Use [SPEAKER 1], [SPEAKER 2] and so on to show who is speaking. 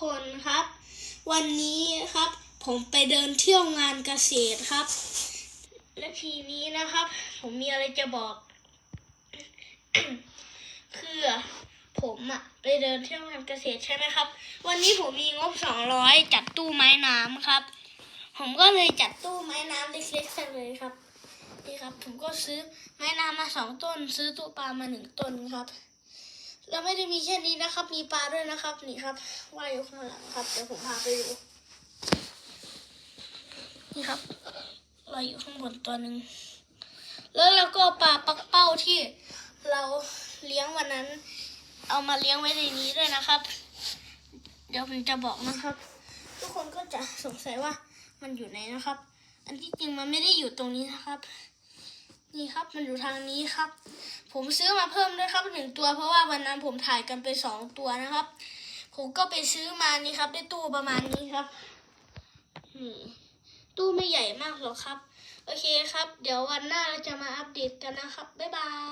[SPEAKER 1] คนครับ วันนี้ครับ ผมไปเดินเที่ยวงานเกษตรครับ และทีนี้นะครับ ผมมีอะไรจะบอก คือผมอะไปเดินเที่ยวงานเกษตรใช่ไหมครับ วันนี้ผมมีงบสองร้อยจัดตู้ไม้น้ำครับ ผมก็เลยจัดตู้ไม้น้ำเล็กๆกันเลยครับนี่ครับ ผมก็ซื้อไม้น้ำมาสองต้น ซื้อตู้ปลามาหนึ่งต้นครับ แล้วไม่ได้มีแค่นี้นะครับ มีปลาด้วยนะครับ นี่ครับว่ายอยู่ข้างหลังครับเดี๋ยวผมพาไปดูนี่ครับลอยอยู่ข้างบนตัวหนึ่งแล้วเราก็เอาปลาปักเป้าที่เราเลี้ยงวันนั้น เอามาเลี้ยงไว้ในนี้ด้วยนะครับ เดี๋ยวผมจะบอกนะครับ ทุกคนก็จะสงสัยว่ามันอยู่ไหนนะครับ อันที่จริงมันไม่ได้อยู่ตรงนี้นะครับ นี่ครับมันอยู่ทางนี้ครับ ผมซื้อมาเพิ่มด้วยครับหนึ่งตัว เพราะว่าวันนั้นผมถ่ายกันไปสองตัวนะครับ ผมก็ไปซื้อมานี่ครับได้ตู้ประมาณนี้ครับนี่ตู้ไม่ใหญ่มากหรอกครับ โอเคครับ เดี๋ยววันหน้าเราจะมาอัปเดตกันนะครับบ๊ายบาย